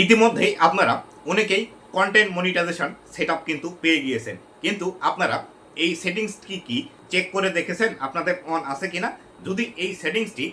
ইতিমধ্যেই আপনারা অনেকেই কন্টেন্ট মনিটাইজেশন সেট কিন্তু পেয়ে গিয়েছেন। কিন্তু আপনারা এই সেটিংসটি কি চেক করে দেখেছেন? আপনাদের অন আছে কিনা? যদি এই সেটিংসটি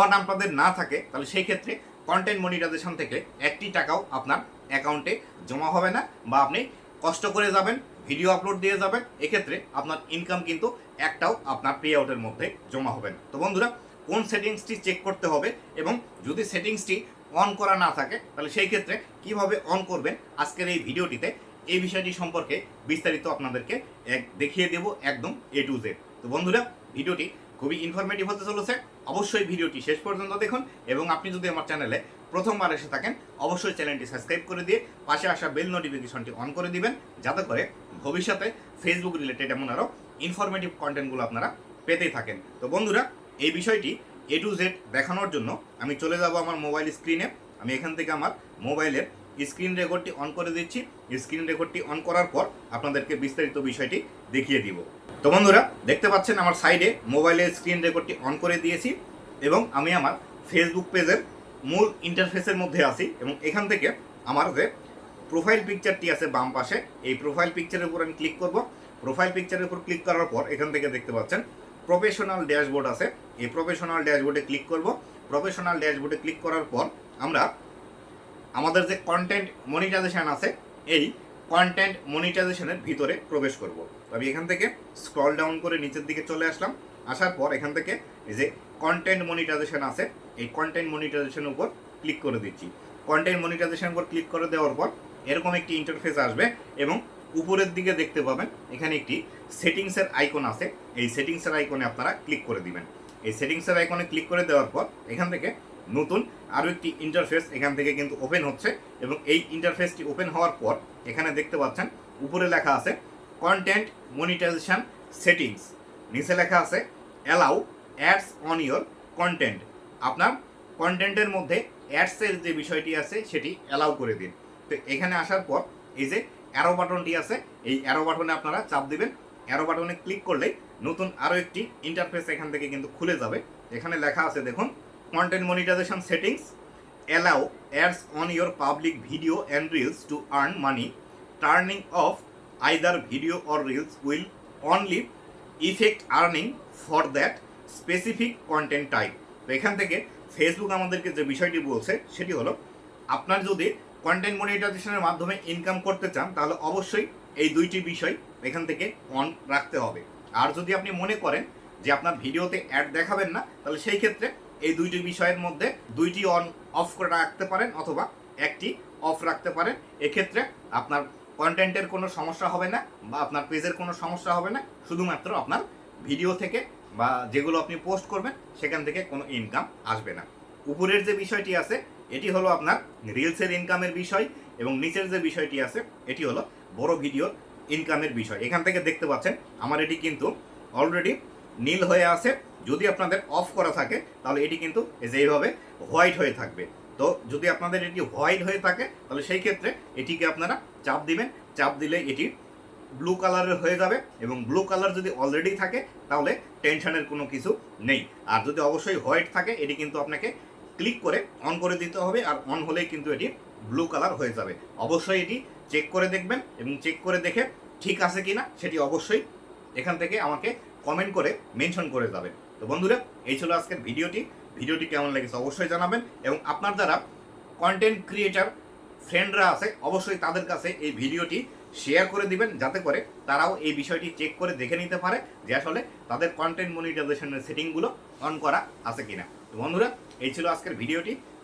অন আপনাদের না থাকে, তাহলে সেই ক্ষেত্রে কন্টেন্ট মনিটাইজেশন থেকে একটি টাকাও আপনার অ্যাকাউন্টে জমা হবে না বা আপনি কষ্ট করে যাবেন ভিডিও আপলোড দিয়ে যাবেন, এক্ষেত্রে আপনার ইনকাম কিন্তু একটাও আপনার পে আউটের মধ্যে জমা হবে না। তো বন্ধুরা, কোন সেটিংসটি চেক করতে হবে এবং যদি সেটিংসটি অন করা না থাকে, তাহলে সেই ক্ষেত্রে কীভাবে অন করবেন? আজকের এই ভিডিওটিতে এই বিষয়টি সম্পর্কে বিস্তারিত আপনাদেরকে এক দেখিয়ে দেব একদম এ টু জেড তো বন্ধুরা, ভিডিওটি খুবই ইনফরমেটিভ হতে চলেছে। অবশ্যই ভিডিওটি শেষ পর্যন্ত দেখুন এবং আপনি যদি আমার চ্যানেলে প্রথমবার এসে থাকেন, অবশ্যই চ্যানেলটি সাবস্ক্রাইব করে দিয়ে পাশে আসা বেল নোটিফিকেশনটি অন করে দিবেন, যাতে করে ভবিষ্যতে ফেসবুক রিলেটেড এমন আরও ইনফরমেটিভ কন্টেন্টগুলো আপনারা পেতেই থাকেন। তো বন্ধুরা, এই বিষয়টি এ টু জেড দেখানোর জন্য আমি চলে যাব আমার মোবাইল স্ক্রিনে আমি এখান থেকে আমার মোবাইলের স্ক্রিন রেকর্ডটি অন করে দিচ্ছি। স্ক্রিন রেকর্ডটি অন করার পর আপনাদেরকে বিস্তারিত বিষয়টি দেখিয়ে দিব। তো বন্ধুরা, দেখতে পাচ্ছেন আমার সাইডে মোবাইলের স্ক্রিন রেকর্ডটি অন করে দিয়েছি এবং আমি আমার ফেসবুক পেজের মূল ইন্টারফেসের মধ্যে আছি এবং এখান থেকে আমার যে প্রোফাইল পিকচারটি আছে বাম পাশে, এই প্রোফাইল পিকচারের উপর আমি ক্লিক করব। প্রোফাইল পিকচারের উপর ক্লিক করার পর এখান থেকে দেখতে পাচ্ছেন প্রফেশনাল ড্যাশবোর্ড আছে। এই প্রফেশনাল ড্যাশবোর্ডে ক্লিক করব। প্রফেশনাল ড্যাশবোর্ডে ক্লিক করার পর আমরা আমাদের যে কন্টেন্ট মনিটাইজেশন আছে, এই কন্টেন্ট মনিটাইজেশনের ভিতরে প্রবেশ করব। আমি এখান থেকে স্ক্রল ডাউন করে নিচের দিকে চলে আসলাম। আসার পর এখান থেকে এই যে কন্টেন্ট মনিটাইজেশন আছে, এই কন্টেন্ট মনিটাইজেশনের উপর ক্লিক করে দিচ্ছি। কন্টেন্ট মনিটাইজেশনের উপর ক্লিক করে দেওয়ার পর এরকম একটি ইন্টারফেস আসবে এবং উপরের দিকে দেখতে পাবেন, এখানে একটি সেটিংসের আইকন আছে। এই সেটিংসের আইকনে আপনারা ক্লিক করে দিবেন। এই সেটিংসের আইকনে ক্লিক করে দেওয়ার পর এখান থেকে নতুন আরও একটি ইন্টারফেস এখান থেকে কিন্তু ওপেন হচ্ছে এবং এই ইন্টারফেসটি ওপেন হওয়ার পর এখানে দেখতে পাচ্ছেন, উপরে লেখা আছে কন্টেন্ট মনিটাইজেশন সেটিংস নিচে লেখা আছে allow ads on your content আপনার কন্টেন্টের মধ্যে অ্যাডসের যে বিষয়টি আছে সেটি অ্যালাউ করে দিন। তো এখানে আসার পর এই যে অ্যারো বাটনটি আছে, এই অ্যারো বাটনে আপনারা চাপ দিবেন। অ্যারো বাটনে ক্লিক করলেই নতুন আরও একটি ইন্টারফেস এখান থেকে কিন্তু খুলে যাবে। এখানে লেখা আছে, দেখুন content monetization settings allow ads on your public video and reels to earn money turning off either video or reels will only affect earning for that specific content type তো এখান থেকে ফেসবুক আমাদেরকে যে বিষয়টি বলছে, সেটি হলো, আপনার যদি কন্টেন্ট মনিটাইজেশনের মাধ্যমে ইনকাম করতে চান, তাহলে অবশ্যই এই দুইটি বিষয় এখান থেকে অন রাখতে হবে। আর যদি আপনি মনে করেন যে আপনার ভিডিওতে অ্যাড দেখাবেন না, তাহলে সেই ক্ষেত্রে এই দুইটি বিষয়ের মধ্যে দুইটি অন অফ করে রাখতে পারেন অথবা একটি অফ রাখতে পারেন। এক্ষেত্রে আপনার কন্টেন্টের কোনো সমস্যা হবে না বা আপনার পেজের কোনো সমস্যা হবে না। শুধুমাত্র আপনার ভিডিও থেকে বা যেগুলো আপনি পোস্ট করবেন, সেখান থেকে কোনো ইনকাম আসবে না। উপরের যে বিষয়টি আছে, এটি হলো আপনার রিলসের ইনকামের বিষয় এবং নিচের যে বিষয়টি আছে, এটি হলো বড় ভিডিওর ইনকামের বিষয়। এখান থেকে দেখতে পাচ্ছেন, আমার এটি কিন্তু অলরেডি নীল হয়ে আছে। যদি আপনাদের অফ করা থাকে, তাহলে এটি কিন্তু এই যে এইভাবে হোয়াইট হয়ে থাকবে। তো যদি আপনাদের এটি হোয়াইট হয়ে থাকে, তাহলে সেই ক্ষেত্রে এটিকে আপনারা চাপ দিবেন। চাপ দিলে এটি ব্লু কালারের হয়ে যাবে এবং ব্লু কালার যদি অলরেডি থাকে, তাহলে টেনশনের কোনো কিছু নেই। আর যদি অবশ্যই হোয়াইট থাকে, এটি কিন্তু আপনাকে ক্লিক করে অন করে দিতে হবে। আর অন হলেই কিন্তু এটি ব্লু কালার হয়ে যাবে। অবশ্যই এটি চেক করে দেখবেন এবং চেক করে দেখে ঠিক আছে কি না সেটি অবশ্যই এখান থেকে আমাকে কমেন্ট করে মেনশন করে যাবেন। তো বন্ধুরা, এই ছিল আজকের ভিডিওটি। ভিডিওটি কেমন লেগেছে অবশ্যই জানাবেন এবং আপনার যারা কন্টেন্ট ক্রিয়েটার ফ্রেন্ডরা আছে, অবশ্যই তাদের কাছে এই ভিডিওটি শেয়ার করে দিবেন যাতে করে তারাও এই বিষয়টি চেক করে দেখে নিতে পারে যে আসলে তাদের কন্টেন্ট মনিটাইজেশনের সেটিংগুলো অন করা আছে কিনা। তো বন্ধুরা, এই ছিল আজকের ভিডিওটি।